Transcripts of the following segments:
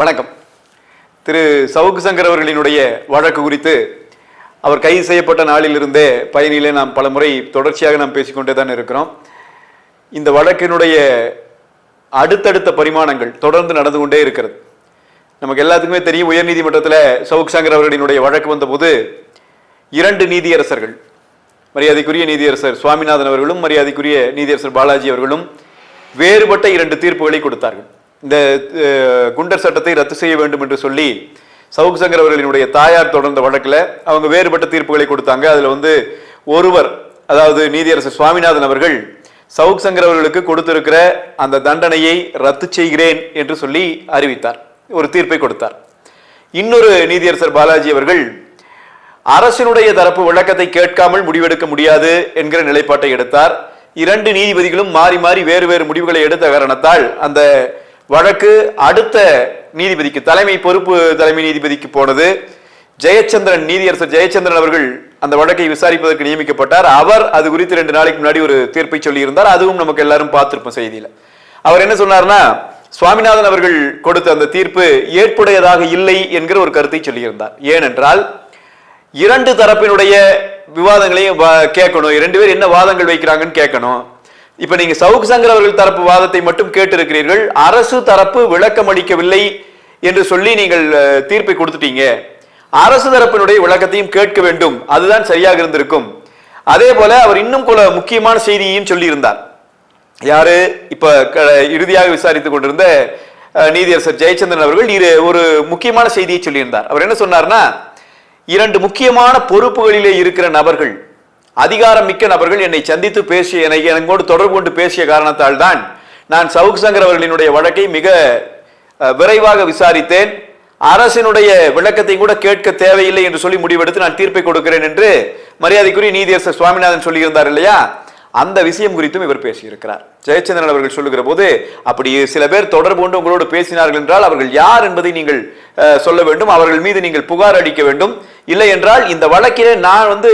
வணக்கம். திரு சவுக்கு சங்கர் அவர்களினுடைய வழக்கு குறித்து அவர் கைது செய்யப்பட்ட நாளிலிருந்தே பயணியிலே நாம் பல முறை தொடர்ச்சியாக நாம் பேசிக்கொண்டே தான் இருக்கிறோம். இந்த வழக்கினுடைய அடுத்தடுத்த பரிமாணங்கள் தொடர்ந்து நடந்து கொண்டே இருக்கிறது. நமக்கு எல்லாத்துக்குமே தெரியும் உயர்நீதிமன்றத்தில் சவுக் சங்கர் அவர்களினுடைய வழக்கு வந்தபோது இரண்டு நீதியரசர்கள் மரியாதைக்குரிய நீதியரசர் சுவாமிநாதன் அவர்களும் மரியாதைக்குரிய நீதியரசர் பாலாஜி அவர்களும் வேறுபட்ட இரண்டு தீர்ப்புகளை கொடுத்தார்கள். இந்த குண்டர் சட்டத்தை ரத்து செய்ய வேண்டும் என்று சொல்லி சவுக் சங்கர் அவர்களினுடைய தாயார் தொடர்ந்த வழக்கில் அவங்க வேறுபட்ட தீர்ப்புகளை கொடுத்தாங்க. அதில் வந்து ஒருவர் அதாவது நீதியரசர் சுவாமிநாதன் அவர்கள் சவுக் சங்கர் அவர்களுக்கு கொடுத்திருக்கிற அந்த தண்டனையை ரத்து செய்கிறேன் என்று சொல்லி அறிவித்தார். ஒரு தீர்ப்பை கொடுத்தார். இன்னொரு நீதியரசர் பாலாஜி அவர்கள் அரசினுடைய தரப்பு விளக்கத்தை கேட்காமல் முடிவெடுக்க முடியாது என்கிற நிலைப்பாட்டை எடுத்தார். இரண்டு நீதிபதிகளும் மாறி மாறி வேறு வேறு முடிவுகளை எடுத்த காரணத்தால் அந்த வழக்கு அடுத்த நீதிபதிக்கு தலைமை பொறுப்பு தலைமை நீதிபதிக்கு போனது. ஜெயச்சந்திரன் நீதியரசர் ஜெயச்சந்திரன் அவர்கள் அந்த வழக்கை விசாரிப்பதற்கு நியமிக்கப்பட்டார். அவர் அது குறித்து ரெண்டு நாளைக்கு முன்னாடி ஒரு தீர்ப்பை சொல்லியிருந்தார். அதுவும் நமக்கு எல்லாரும் பார்த்திருப்போம் செய்தியில. அவர் என்ன சொன்னார்னா சுவாமிநாதன் அவர்கள் கொடுத்த அந்த தீர்ப்பு ஏற்புடையதாக இல்லை என்கிற ஒரு கருத்தை சொல்லியிருந்தார். ஏனென்றால் இரண்டு தரப்பினுடைய விவாதங்களையும் கேட்கணும். இரண்டு பேர் என்ன வாதங்கள் வைக்கிறாங்கன்னு கேட்கணும். இப்ப நீங்க சவுக் சங்கர் அவர்கள் தரப்பு வாதத்தை மட்டும் கேட்டிருக்கிறீர்கள். அரசு தரப்பு விளக்கம் அளிக்கவில்லை என்று சொல்லி நீங்கள் தீர்ப்பை கொடுத்துட்டீங்க. அரசு தரப்பினுடைய விளக்கத்தையும் கேட்க வேண்டும். அதுதான் சரியாக இருந்திருக்கும். அதே போல அவர் இன்னும் கூட முக்கியமான செய்தியையும் சொல்லியிருந்தார். யாரு? இப்ப க- இறுதியாக விசாரித்துக் கொண்டிருந்த நீதியரசர் ஜெயச்சந்திரன் அவர்கள் இரு ஒரு முக்கியமான செய்தியை சொல்லியிருந்தார். அவர் என்ன சொன்னார்னா இரண்டு முக்கியமான பொறுப்புகளிலே இருக்கிற நபர்கள் அதிகாரம் மிக்க நபர்கள் என்னை சந்தித்து பேசிய என்னை தொடர்பு கொண்டு பேசிய காரணத்தால் தான் நான் சவுக் சங்கர் அவர்களினுடைய வழக்கை மிக விரைவாக விசாரித்தேன். அரசினுடைய விளக்கத்தை கூட கேட்க தேவையில்லை என்று சொல்லி முடிவெடுத்து நான் தீர்ப்பை கொடுக்கிறேன் என்று மரியாதைக்குரிய நீதியரசர் சுவாமிநாதன் சொல்லியிருந்தார் இல்லையா? அந்த விஷயம் குறித்தும் இவர் பேசியிருக்கிறார். ஜெயச்சந்திரன் அவர்கள் சொல்லுகிற போது அப்படி சில பேர் தொடர்பு கொண்டு உங்களோடு பேசினார்கள் என்றால் அவர்கள் யார் என்பதை நீங்கள் சொல்ல வேண்டும். அவர்கள் மீது நீங்கள் புகார் அளிக்க வேண்டும். இல்லை என்றால் இந்த வழக்கிலே நான் வந்து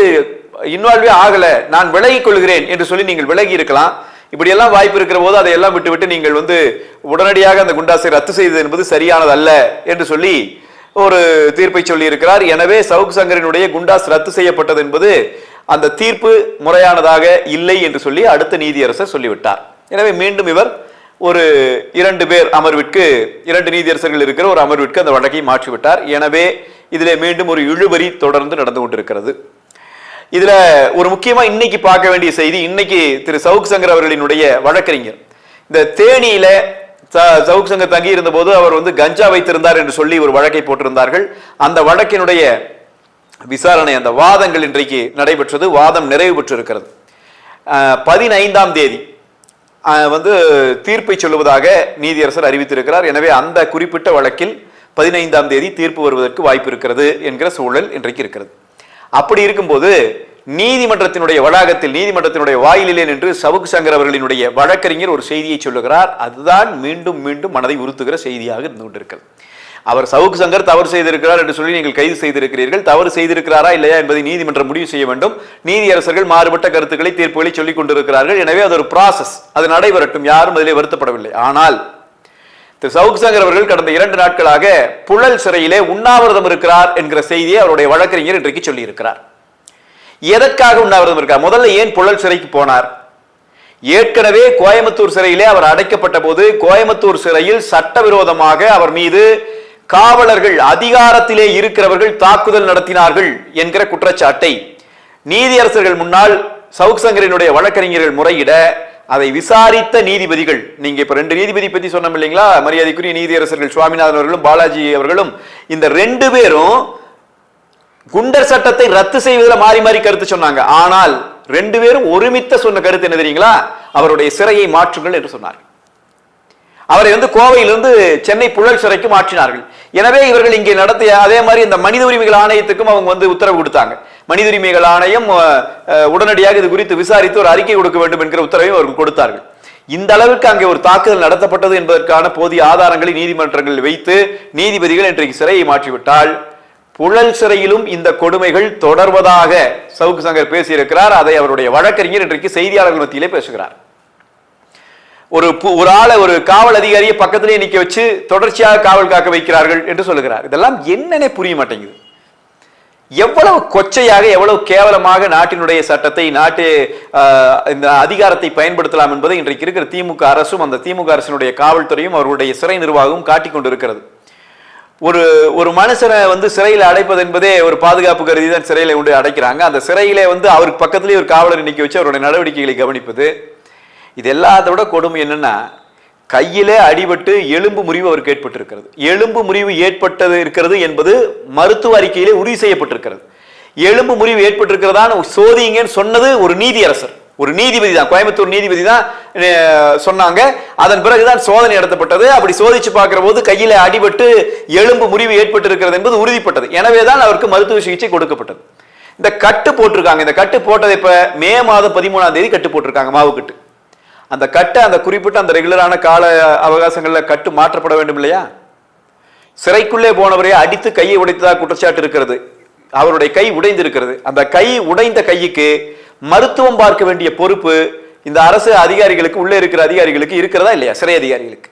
இன்வால்வே ஆகலை நான் விலகிக் கொள்கிறேன் என்று சொல்லி நீங்கள் விலகி இருக்கலாம். இப்படி எல்லாம் வாய்ப்பு இருக்கிற போது அதையெல்லாம் விட்டுவிட்டு நீங்கள் வந்து உடனடியாக அந்த குண்டாசை ரத்து செய்தது என்பது சரியானது அல்ல என்று சொல்லி ஒரு தீர்ப்பை சொல்லி இருக்கிறார் எனவே சவுக் சங்கரினுடைய குண்டாஸ் ரத்து செய்யப்பட்டது என்பது அந்த தீர்ப்பு முறையானதாக இல்லை என்று சொல்லி அடுத்த நீதியரசர் சொல்லிவிட்டார். எனவே மீண்டும் இவர் ஒரு இரண்டு பேர் அமர்விற்கு இரண்டு நீதியரசர்கள் இருக்கிற ஒரு அமர்விற்கு அந்த வழக்கை மாற்றிவிட்டார். எனவே இதிலே மீண்டும் ஒரு இழுபறி தொடர்ந்து நடந்து கொண்டிருக்கிறது. இதுல ஒரு முக்கியமா இன்னைக்கு பார்க்க வேண்டிய செய்தி இன்னைக்கு திரு சவுக் சங்கர் அவர்களினுடைய வழக்கறிஞர். இந்த தேனியில ச- சவுக் சங்கர் தங்கி இருந்த போது அவர் வந்து கஞ்சா வைத்திருந்தார் என்று சொல்லி ஒரு வழக்கை போட்டிருந்தார்கள். அந்த வழக்கினுடைய விசாரணை அந்த வாதங்கள் இன்றைக்கு நடைபெற்றது வாதம் நிறைவு பெற்றிருக்கிறது. இருக்கிறது பதினைந்தாம் தேதி வந்து தீர்ப்பை சொல்லுவதாக நீதியரசர் அறிவித்திருக்கிறார். எனவே அந்த குறிப்பிட்ட வழக்கில் பதினைந்தாம் தேதி தீர்ப்பு வருவதற்கு வாய்ப்பு இருக்கிறது என்கிற சூழல் இன்றைக்கு இருக்கிறது. அப்படி இருக்கும்போது நீதிமன்றத்தினுடைய வளாகத்தில் நீதிமன்றத்தினுடைய வாயிலிலே நின்று சவுக்கு சங்கர் அவர்களினுடைய வழக்கறிஞர் ஒரு செய்தியை சொல்லுகிறார். அதுதான் மீண்டும் மீண்டும் மனதை உறுத்துகிற செய்தியாக இருந்து கொண்டிருக்கிறது. அவர் சவுக்கு சங்கர் தவறு செய்திருக்கிறார் என்று சொல்லி நீங்கள் கைது செய்திருக்கிறீர்கள். தவறு செய்திருக்கிறாரா இல்லையா என்பதை நீதிமன்றம் முடிவு செய்ய வேண்டும். நீதியரசர்கள் மாறுபட்ட கருத்துக்களை தீர்ப்புகளை சொல்லிக் கொண்டிருக்கிறார்கள். எனவே அது ஒரு ப்ராசஸ் அது நடைபெறட்டும். யாரும் அதிலே வருத்தப்படவில்லை. ஆனால் திரு சவுக் சங்கர் அவர்கள் கடந்த இரண்டு நாட்களாக புழல் சிறையிலே உண்ணாவிரதம் இருக்கிறார் என்கிற செய்தியை அவருடைய வழக்கறிஞர் இன்றைக்கு சொல்லியிருக்கிறார். எதற்காக உண்ணாவிரதம் இருக்கார்? முதல்ல ஏன் புழல் சிறைக்கு போனார்? ஏற்கனவே கோயம்புத்தூர் சிறையிலே அவர் அடைக்கப்பட்ட போது கோயம்புத்தூர் சிறையில் சட்டவிரோதமாக அவர் மீது காவலர்கள் அதிகாரத்திலே இருக்கிறவர்கள் தாக்குதல் நடத்தினார்கள் என்கிற குற்றச்சாட்டை நீதியரசர்கள் முன்னால் சவுக் சங்கரினுடைய வழக்கறிஞர்கள் முறையிட அதை விசாரித்த நீதிபதிகள் நீங்க இப்ப ரெண்டு நீதிபதி பத்தி சொன்னோம் இல்லைங்களா? மரியாதைக்குரிய நீதியரசர்கள் சுவாமிநாதன் அவர்களும் பாலாஜி அவர்களும் இந்த ரெண்டு பேரும் குண்டர் சட்டத்தை ரத்து செய்வதில் மாறி மாறி கருத்து சொன்னாங்க. ஆனால் ரெண்டு பேரும் ஒருமித்த சொன்ன கருத்து என்ன தெரியுங்களா? அவருடைய சிறையை மாற்றுங்கள் என்று சொன்னார்கள். அவரை வந்து கோவையிலிருந்து சென்னை புழல் சிறைக்கு மாற்றினார்கள். எனவே இவர்கள் இங்கே நடத்திய அதே மாதிரி இந்த மனித உரிமைகள் ஆணையத்துக்கும் அவங்க வந்து உத்தரவு கொடுத்தாங்க. மனித உரிமைகள் ஆணையம் உடனடியாக இது குறித்து விசாரித்து ஒரு அறிக்கை கொடுக்க வேண்டும் என்கிற உத்தரவையும் அவர்கள் கொடுத்தார்கள். இந்த அளவுக்கு அங்கே ஒரு தாக்குதல் நடத்தப்பட்டது என்பதற்கான போதிய ஆதாரங்களை நீதிமன்றங்களில் வைத்து நீதிபதிகள் இன்றைக்கு சிறையை மாற்றிவிட்டால் புழல் சிறையிலும் இந்த கொடுமைகள் தொடர்வதாக சவுக்கு சங்கர் பேசியிருக்கிறார். அதை அவருடைய வழக்கறிஞர் இன்றைக்கு செய்தியாளர்கள் மத்தியிலே பேசுகிறார். ஒரு பு- ஒரு ஆளை ஒரு காவல் அதிகாரியை பக்கத்திலே நிக்க வச்சு தொடர்ச்சியாக காவல் காக்க வைக்கிறார்கள் என்று சொல்லுகிறார். இதெல்லாம் என்னன்னே புரிய மாட்டேங்குது. எவ்வளவு கொச்சையாக எவ்வளவு கேவலமாக நாட்டினுடைய சட்டத்தை நாட்டு இந்த அதிகாரத்தை பயன்படுத்தலாம் என்பதை இன்றைக்கு இருக்கிற திமுக அரசும் அந்த திமுக அரசினுடைய காவல்துறையும் அவர்களுடைய சிறை நிர்வாகமும் காட்டிக் கொண்டிருக்கிறது. ஒரு ஒரு மனுஷனை வந்து சிறையில் அடைப்பது என்பதே ஒரு பாதுகாப்பு கருதி தான் சிறையில் கொண்டு அடைக்கிறாங்க. அந்த சிறையிலே வந்து அவருக்கு பக்கத்திலேயே ஒரு காவலர் நிக்க வச்சு அவருடைய நடவடிக்கைகளை கவனிப்பது. இது எல்லாத்த விட கொடுமை என்னன்னா கையிலே அடிபட்டு எலும்பு முறிவு அவருக்கு ஏற்பட்டிருக்கிறது எலும்பு முறிவு ஏற்பட்டது இருக்கிறது என்பது மருத்துவ அறிக்கையிலே உறுதி செய்யப்பட்டிருக்கிறது. எலும்பு முறிவு ஏற்பட்டிருக்கிறதான்னு சோதிங்கன்னு சொன்னது ஒரு நீதியரசர். ஒரு நீதிபதி தான் கோயம்புத்தூர் நீதிபதி தான் சொன்னாங்க. அதன் பிறகுதான் சோதனை நடத்தப்பட்டது. அப்படி சோதிச்சு பார்க்கிற போது கையில அடிபட்டு எலும்பு முறிவு ஏற்பட்டிருக்கிறது என்பது உறுதிப்பட்டது. எனவே தான் அவருக்கு மருத்துவ சிகிச்சை கொடுக்கப்பட்டது. இந்த கட்டு போட்டிருக்காங்க. இந்த கட்டு போட்டதை இப்ப மே மாதம் பதிமூணாம் தேதி கட்டு போட்டிருக்காங்க மாவு கட்டு அந்த கட்டை அந்த குறிப்பிட்ட அந்த ரெகுலரான கால அவகாசங்களில் கட்டு மாற்றப்பட வேண்டும் இல்லையா? சிறைக்குள்ளே போனவரை அடித்து கையை உடைத்ததாக குற்றச்சாட்டு இருக்கிறது. அவருடைய கை உடைந்திருக்கிறது. அந்த கை உடைந்த கைக்கு மருத்துவம் பார்க்க வேண்டிய பொறுப்பு இந்த அரசு அதிகாரிகளுக்கு உள்ளே இருக்கிற அதிகாரிகளுக்கு இருக்கிறதா இல்லையா? சிறை அதிகாரிகளுக்கு.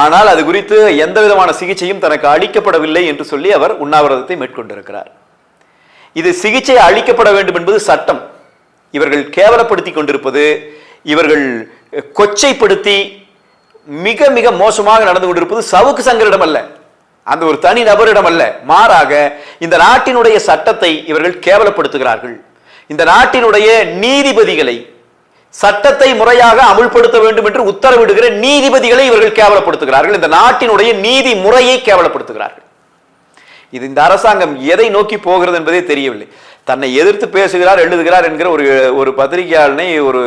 ஆனால் அது குறித்து எந்த விதமான சிகிச்சையும் தனக்கு அளிக்கப்படவில்லை என்று சொல்லி அவர் உண்ணாவிரதத்தை மேற்கொண்டிருக்கிறார். இது சிகிச்சை அளிக்கப்பட வேண்டும் என்பது சட்டம். இவர்கள் கேவலப்படுத்தி கொண்டிருப்பது இவர்கள் கொச்சைப்படுத்தி மிக மிக மோசமாக நடந்து கொண்டிருப்பது சவுக்கு சங்கரிடம் அல்ல. அந்த ஒரு தனி நபரிடம் அல்ல. மாறாக இந்த நாட்டினுடைய சட்டத்தை இவர்கள் கேவலப்படுத்துகிறார்கள். இந்த நாட்டினுடைய நீதிபதிகளை சட்டத்தை முறையாக அமுல்படுத்த வேண்டும் என்று உத்தரவிடுகிற நீதிபதிகளை இவர்கள் கேவலப்படுத்துகிறார்கள். இந்த நாட்டினுடைய நீதி முறையை கேவலப்படுத்துகிறார்கள். இது இந்த அரசாங்கம் எதை நோக்கி போகிறது என்பதே தெரியவில்லை. தன்னை எதிர்த்து பேசுகிறார் எழுதுகிறார் என்கிற ஒரு ஒரு பத்திரிகையாளனை ஒரு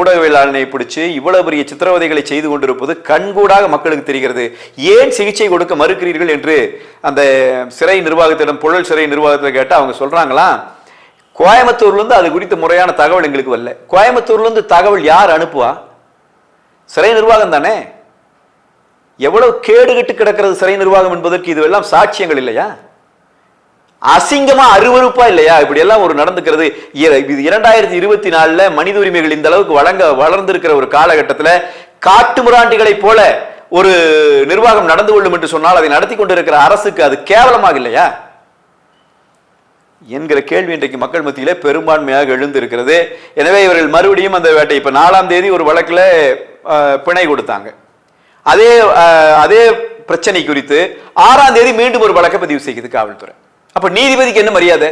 ஊடகவியலாளனை பிடிச்சு இவ்வளவு பெரிய சித்திரவதைகளை செய்து கொண்டிருப்பது கண்கூடாக மக்களுக்கு தெரிகிறது. ஏன் சிகிச்சை கொடுக்க மறுக்கிறீர்கள் என்று அந்த சிறை நிர்வாகத்திடம் புழல் சிறை நிர்வாகத்தில் கேட்டால் அவங்க சொல்கிறாங்களா கோயம்புத்தூர்லேருந்து அது குறித்த முறையான தகவல் எங்களுக்கு வரல. கோயம்புத்தூர்லேருந்து தகவல் யார் அனுப்புவா? சிறை நிர்வாகம் தானே? எவ்வளவு கேடுகட்டு கிடக்கிறது சிறை நிர்வாகம் என்பதற்கு இதுவெல்லாம் சாட்சியங்கள் இல்லையா? அசிங்கமா அருவருப்பா இல்லையா? இப்படி எல்லாம் ஒரு நடந்துக்கிறது. இ- இது இரண்டாயிரத்தி இருபத்தி நாலுல மனித உரிமைகள் இந்த அளவுக்கு வழங்க வளர்ந்திருக்கிற ஒரு காலகட்டத்துல காட்டு முராண்டிகளைப் போல ஒரு நிர்வாகம் நடந்து கொள்ளும் என்று சொன்னால் அதை நடத்தி கொண்டிருக்கிற அரசுக்கு அது கேவலமாக இல்லையா? என்கிற கேள்வி இன்றைக்கு மக்கள் மத்தியிலே பெரும்பான்மையாக எழுந்திருக்கிறது. எனவே இவர்கள் மறுபடியும் அந்த வேட்டை இப்ப நாலாம் தேதி ஒரு வழக்குல பிணை கொடுத்தாங்க. அதே அதே பிரச்சனை குறித்து ஆறாம் தேதி மீண்டும் ஒரு வழக்கை பதிவு செய்யுது காவல்துறை. அப்ப நீதிபதிக்கு என்ன மரியாதை?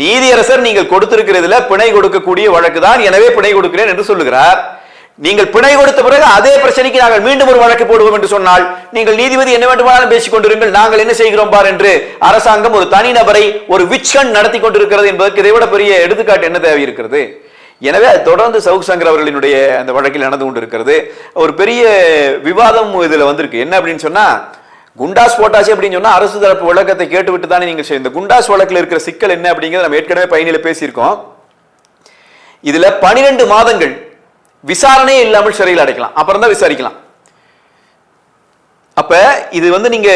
நீதியரசர் நீங்கள் கொடுத்திருக்கிறதுல பிணை கொடுக்கக்கூடிய வழக்கு தான். எனவே பிணை கொடுக்கிறேன் என்று சொல்லுகிறார். நீங்கள் பிணை கொடுத்த பிறகு அதே பிரச்சனைக்கு நாங்கள் மீண்டும் ஒரு வழக்கு போடுவோம் என்று சொன்னால் நீங்கள் நீதிபதி என்ன வேண்டுமானாலும் பேசிக் கொண்டிருங்கள். நாங்கள் என்ன செய்கிறோம் பார் என்று அரசாங்கம் ஒரு தனிநபரை ஒரு விச்கன் நடத்தி கொண்டிருக்கிறது என்பதற்கு இதை விட பெரிய எடுத்துக்காட்டு என்ன தேவை இருக்கிறது? எனவே அது தொடர்ந்து சவுக் சங்கர் அவர்களினுடைய அந்த வழக்கில் நடந்து கொண்டிருக்கிறது. ஒரு பெரிய விவாதம் இதுல வந்திருக்கு. என்ன அப்படின்னு சொன்னா குண்டாஸ் போட்டாச்சு அப்படின்னு சொன்னா அரசு தரப்பு விளக்கத்தை கேட்டுவிட்டு தானே நீங்க செய்ய- இந்த குண்டாஸ் வழக்கில் இருக்கிற சிக்கல் என்ன அப்படிங்கிறத நம்ம ஏற்கனவே பயணியில பேசியிருக்கோம். இதுல பனிரெண்டு மாதங்கள் விசாரணையே இல்லாமல் சிறையில் அடைக்கலாம். அப்புறம் தான் விசாரிக்கலாம். அப்ப இது வந்து நீங்க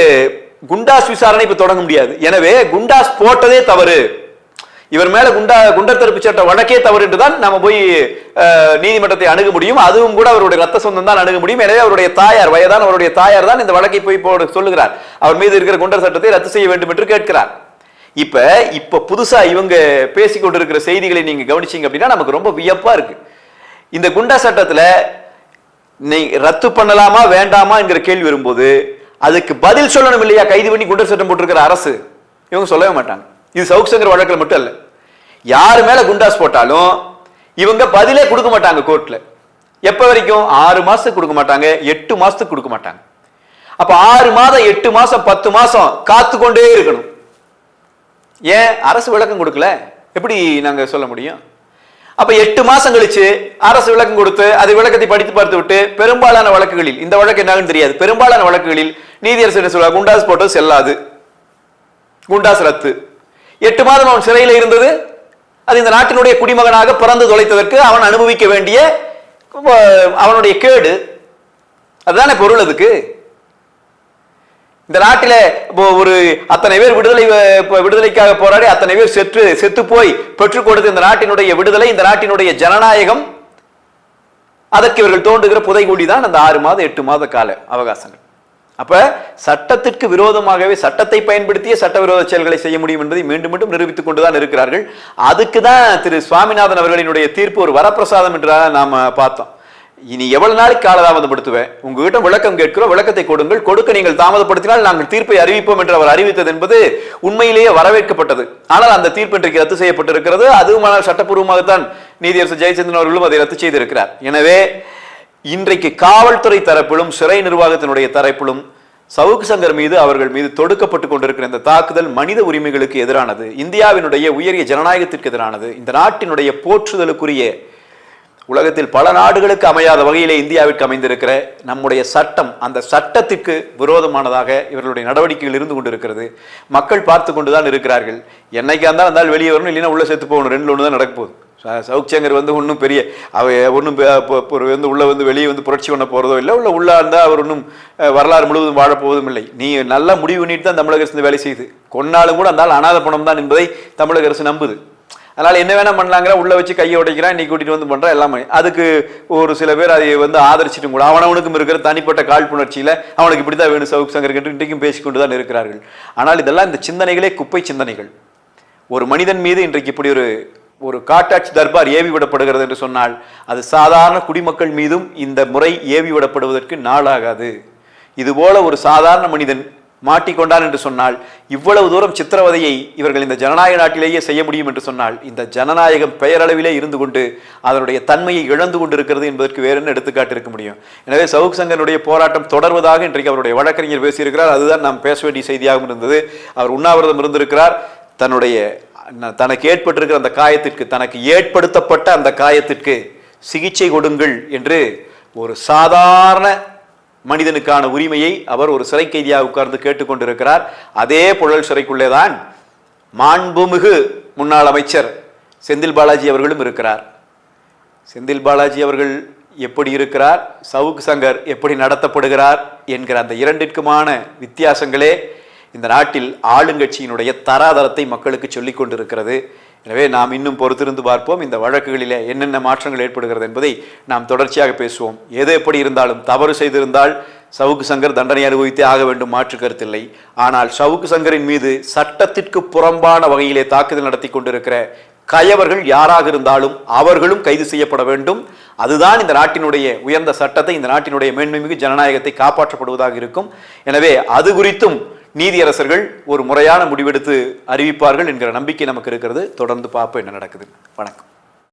குண்டாஸ் விசாரணை இப்ப தொடங்க முடியாது. எனவே குண்டாஸ் போட்டதே தவறு. இவர் மேல குண்டா குண்டர் தடுப்பு சட்ட வழக்கே தவறு என்றுதான் நாம போய் நீதிமன்றத்தை அணுக முடியும். அதுவும் கூட அவருடைய ரத்த சொந்தம் தான் அணுக முடியும். எனவே அவருடைய தாயார் வயதான அவருடைய தாயார் தான் இந்த வழக்கை போய் போட சொல்லுகிறார். அவர் மீது இருக்கிற குண்டர் சட்டத்தை ரத்து செய்ய வேண்டும் என்று கேட்கிறார். இப்ப இப்ப புதுசா இவங்க பேசிக்கொண்டிருக்கிற செய்திகளை நீங்க கவனிச்சீங்க அப்படின்னா நமக்கு ரொம்ப வியப்பா இருக்கு. இந்த குண்டா சட்டத்துல நீ ரத்து பண்ணலாமா வேண்டாமா என்கிற கேள்வி வரும்போது அதுக்கு பதில் சொல்லணும் இல்லையா? கைது பண்ணி குண்டர் சட்டம் போட்டிருக்கிற அரசு. இவங்க சொல்லவே மாட்டாங்க. இது சவுக் சங்கர் வழக்கில் மட்டும் இல்லை யாரு மேல குண்டாஸ் போட்டாலும் இவங்க பதிலே கொடுக்க மாட்டாங்க கோர்ட்ல எப்ப வரைக்கும்? ஆறு மாசத்துக்கு கொடுக்க மாட்டாங்க எட்டு மாசத்துக்கு கொடுக்க மாட்டாங்க. அப்ப ஆறு மாதம் எட்டு மாசம் பத்து மாசம் காத்து கொண்டே இருக்கணும். ஏன்? அரசு விளக்கம் கொடுக்கல? எப்படி நாங்க சொல்ல முடியும்? அப்ப எட்டு மாசம் கழிச்சு அரசு விளக்கம் கொடுத்து அது விளக்கத்தை படித்து பார்த்து விட்டு பெரும்பாலான வழக்குகளில் இந்த வழக்கு என்னன்னு தெரியாது. பெரும்பாலான வழக்குகளில் நீதியரசு என்ன சொல்லுவாங்க குண்டாஸ் போட்டது செல்லாது. குண்டாஸ் ரத்து. எட்டு மாதம் அவன் சிறையில் இருந்தது? அது இந்த நாட்டினுடைய குடிமகனாக பிறந்து தொலைத்ததற்கு அவன் அனுபவிக்க வேண்டிய அவனுடைய கேடு. அதுதானே பொருள் அதுக்கு? இந்த நாட்டில இப்போ ஒரு அத்தனை பேர் விடுதலை விடுதலைக்காக போராடி அத்தனை பேர் செற்று செத்து போய் பெற்றுக் கொடுத்த இந்த நாட்டினுடைய விடுதலை இந்த நாட்டினுடைய ஜனநாயகம் அதற்கு இவர்கள் தோண்டுகிற புதைகுழி தான் அந்த ஆறு மாதம் எட்டு மாத கால அவகாசங்கள். அப்ப சட்டத்திற்கு விரோதமாகவே சட்டத்தை பயன்படுத்திய சட்டவிரோத செயல்களை செய்ய முடியும் என்பதை மீண்டும் மீண்டும் நிரூபித்துக் கொண்டுதான் இருக்கிறார்கள். அதுக்கு தான் திரு சுவாமிநாதன் அவர்களினுடைய தீர்ப்பு ஒரு வரப்பிரசாதம் என்று நாம பார்த்தோம். இனி எவ்வளவு நாளைக்கு காலதாமதப்படுத்துவேன்? உங்ககிட்ட விளக்கம் கேட்கிறோம். விளக்கத்தை கொடுங்கள். கொடுக்க நீங்கள் தாமதப்படுத்தினால் நாங்கள் தீர்ப்பை அறிவிப்போம் என்று அவர் அறிவித்தது என்பது உண்மையிலேயே வரவேற்கப்பட்டது. ஆனால் அந்த தீர்ப்பு இன்றைக்கு ரத்து செய்யப்பட்டிருக்கிறது. அதுவுமான சட்டப்பூர்வமாகத்தான் நீதியரசர் ஜெயச்சந்திரன் அவர்களும் அதை ரத்து செய்திருக்கிறார். எனவே இன்றைக்கு காவல்துறை தரப்பிலும் சிறை நிர்வாகத்தினுடைய தரப்பிலும் சவுக்கு சங்கர் மீது அவர்கள் மீது தொடுக்கப்பட்டு கொண்டிருக்கிற இந்த தாக்குதல் மனித உரிமைகளுக்கு எதிரானது. இந்தியாவினுடைய உயரிய ஜனநாயகத்திற்கு எதிரானது. இந்த நாட்டினுடைய போற்றுதலுக்குரிய உலகத்தில் பல நாடுகளுக்கு அமையாத வகையிலே இந்தியாவிற்கு அமைந்திருக்கிற நம்முடைய சட்டம் அந்த சட்டத்திற்கு விரோதமானதாக இவர்களுடைய நடவடிக்கைகள் இருந்து கொண்டிருக்கிறது. மக்கள் பார்த்து கொண்டுதான் இருக்கிறார்கள். என்னைக்கா இருந்தாலும் வெளியே வரணும் இல்லைன்னா உள்ள செத்து போகணும். ரெண்டு ஒன்று தான் நடக்க போகுது. சௌக்கியங்கர் வந்து ஒன்றும் பெரிய அவ ஒன்றும் வந்து உள்ளே வந்து வெளியே வந்து புரட்சி பண்ண போகிறதோ இல்லை உள்ள உள்ளா இருந்தால் அவர் ஒன்றும் வரலாறு முழுவதும் வாழப் போவதும் இல்லை. நீ நல்லா முடிவு பண்ணிட்டு தான் தமிழக அரசு வேலை செய்யுது கொன்னாலும் கூட அந்த அனாத பணம் தான் என்பதை தமிழக அரசு நம்புது. அதனால் என்ன வேணால் பண்ணலாங்கிற உள்ளே வச்சு கையை உடைக்கிறான் நீ கூட்டிகிட்டு வந்து பண்ற எல்லாமே. அதுக்கு ஒரு சில பேர் அதை வந்து ஆதரிச்சிட்டும் கூட. அவனவனுக்கும் இருக்கிற தனிப்பட்ட காழ்ப்புணர்ச்சியில் அவனுக்கு இப்படி தான் வேணும் சவுக் சங்கர் என்று இன்றைக்கும் பேசிக்கொண்டு தான் இருக்கிறார்கள். ஆனால் இதெல்லாம் இந்த சிந்தனைகளே குப்பை சிந்தனைகள். ஒரு மனிதன் மீது இன்றைக்கு இப்படி ஒரு ஒரு காட்டாட்சி தர்பார் ஏவி விடப்படுகிறது என்று சொன்னால் அது சாதாரண குடிமக்கள் மீதும் இந்த முறை ஏவி விடப்படுவதற்கு நாளாகாது. இதுபோல ஒரு சாதாரண மனிதன் மாட்டிக்கொண்டான் என்று சொன்னால் இவ்வளவு தூரம் சித்திரவதையை இவர்கள் இந்த ஜனநாயக நாட்டிலேயே செய்ய முடியும் என்று சொன்னால் இந்த ஜனநாயகம் பெயரளவிலே இருந்து கொண்டு அதனுடைய தன்மையை இழந்து கொண்டிருக்கிறது என்பதற்கு வேறு என்ன எடுத்துக்காட்டு இருக்க முடியும்? எனவே சவுக் சங்கனுடைய போராட்டம் தொடர்வதாக இன்றைக்கு அவருடைய வழக்கறிஞர் பேசியிருக்கிறார். அதுதான் நாம் பேச வேண்டிய செய்தியாகவும் இருந்தது. அவர் உண்ணாவிரதம் இருந்திருக்கிறார். தன்னுடைய தனக்கு ஏற்பட்டிருக்கிற அந்த காயத்திற்கு தனக்கு ஏற்படுத்தப்பட்ட அந்த காயத்திற்கு சிகிச்சை கொடுங்கள் என்று ஒரு சாதாரண மனிதனுக்கான உரிமையை அவர் ஒரு சிறை கைதியாக உட்கார்ந்து கேட்டுக்கொண்டிருக்கிறார். அதே புழல் சிறைக்குள்ளே தான் மாண்புமிகு முன்னாள் அமைச்சர் செந்தில் பாலாஜி அவர்களும் இருக்கிறார். செந்தில் பாலாஜி அவர்கள் எப்படி இருக்கிறார்? சவுக் சங்கர் எப்படி நடத்தப்படுகிறார்? என்கிற அந்த இரண்டிற்குமான வித்தியாசங்களே இந்த நாட்டில் ஆளுங்கட்சியினுடைய தராதரத்தை மக்களுக்கு சொல்லிக் கொண்டிருக்கிறது. எனவே நாம் இன்னும் பொறுத்திருந்து பார்ப்போம் இந்த வழக்குகளில் என்னென்ன மாற்றங்கள் ஏற்படுகிறது என்பதை நாம் தொடர்ச்சியாக பேசுவோம். எது எப்படி இருந்தாலும் தவறு செய்திருந்தால் சவுக்கு சங்கர் தண்டனை அனுபவித்தே ஆக வேண்டும் மாற்று கருத்தில்லை. ஆனால் சவுக்கு சங்கரின் மீது சட்டத்திற்கு புறம்பான வகையிலே தாக்குதல் நடத்தி கொண்டிருக்கிற கயவர்கள் யாராக இருந்தாலும் அவர்களும் கைது செய்யப்பட வேண்டும். அதுதான் இந்த நாட்டினுடைய உயர்ந்த சட்டத்தை இந்த நாட்டினுடைய மேன்மைமிகு ஜனநாயகத்தை காப்பாற்றப்படுவதாக இருக்கும். எனவே அது குறித்தும் நீதியரசர்கள் ஒரு முறையான முடிவெடுத்து அறிவிப்பார்கள் என்கிற நம்பிக்கை நமக்கு இருக்கிறது. தொடர்ந்து பார்ப்போம் என்ன நடக்குது வணக்கம்.